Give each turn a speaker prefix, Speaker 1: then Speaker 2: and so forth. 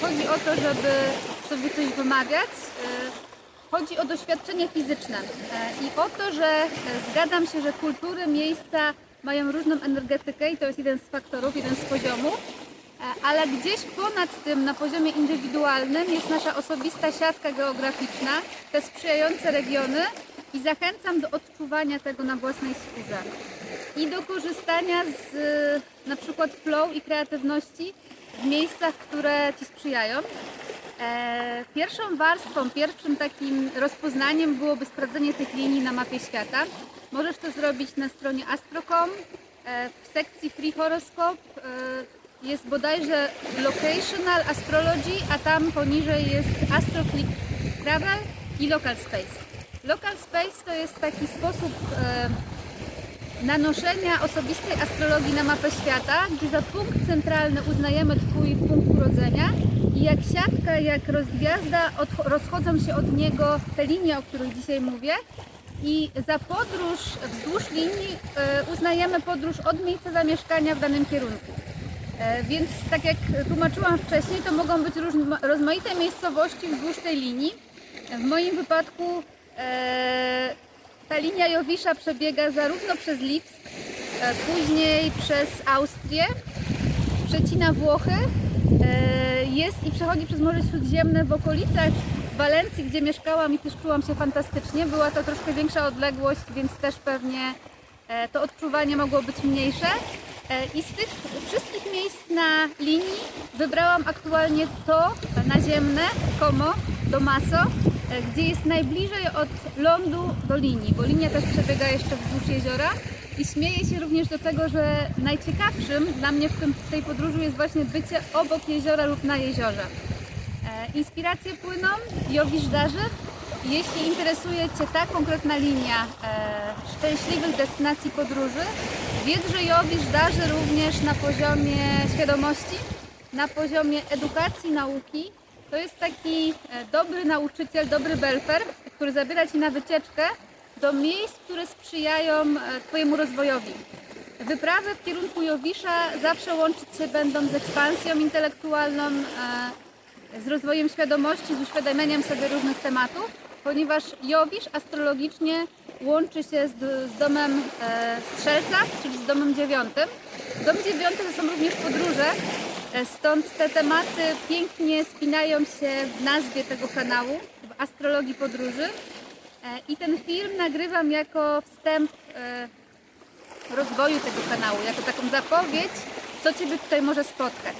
Speaker 1: chodzi o to, żeby sobie coś wymawiać. E, Chodzi o doświadczenie fizyczne e, i o to, że e, zgadzam się, że kultury, miejsca mają różną energetykę i to jest jeden z faktorów, jeden z poziomu, e, ale gdzieś ponad tym na poziomie indywidualnym jest nasza osobista siatka geograficzna, te sprzyjające regiony i zachęcam do odczuwania tego na własnej skórze i do korzystania z e, na przykład flow i kreatywności w miejscach, które Ci sprzyjają. E, Pierwszą warstwą, pierwszym takim rozpoznaniem byłoby sprawdzenie tych linii na mapie świata. Możesz to zrobić na stronie astro.com. E, W sekcji Free Horoscope jest bodajże Locational Astrology, a tam poniżej jest Astroclick Travel i Local Space. Local Space to jest taki sposób e, nanoszenia osobistej astrologii na mapę świata, gdzie za punkt centralny uznajemy Twój punkt urodzenia i jak siatka, jak rozgwiazda od, rozchodzą się od niego te linie, o których dzisiaj mówię i za podróż wzdłuż linii e, uznajemy podróż od miejsca zamieszkania w danym kierunku. E, Więc tak jak tłumaczyłam wcześniej, to mogą być rozmaite miejscowości wzdłuż tej linii. W moim wypadku e, ta linia Jowisza przebiega zarówno przez Lipsk, e, później przez Austrię, przecina Włochy, e, jest i przechodzi przez Morze Śródziemne w okolicach Walencji, gdzie mieszkałam i też czułam się fantastycznie. Była to troszkę większa odległość, więc też pewnie e, to odczuwanie mogło być mniejsze. I z tych wszystkich miejsc na linii wybrałam aktualnie to naziemne, Como, do Maso, e, gdzie jest najbliżej od lądu do linii, bo linia też przebiega jeszcze wzdłuż jeziora. I śmieję się również do tego, że najciekawszym dla mnie w, tej podróży jest właśnie bycie obok jeziora lub na jeziorze. E, Inspiracje płyną, Jowisz darzy. Jeśli interesuje Cię ta konkretna linia e, szczęśliwych destynacji podróży, wiedz, że Jowisz darzy również na poziomie świadomości, na poziomie edukacji, nauki. To jest taki e, dobry nauczyciel, dobry belfer, który zabiera Ci na wycieczkę do miejsc, które sprzyjają e, Twojemu rozwojowi. Wyprawy w kierunku Jowisza zawsze łączyć się będą z ekspansją intelektualną, e, z rozwojem świadomości, z uświadamianiem sobie różnych tematów, ponieważ Jowisz astrologicznie łączy się z, domem Strzelca, czyli z domem dziewiątym. Dom dziewiąty to są również podróże, stąd te tematy pięknie spinają się w nazwie tego kanału, w astrologii podróży. E, I ten film nagrywam jako wstęp e, rozwoju tego kanału, jako taką zapowiedź, co Ciebie tutaj może spotkać.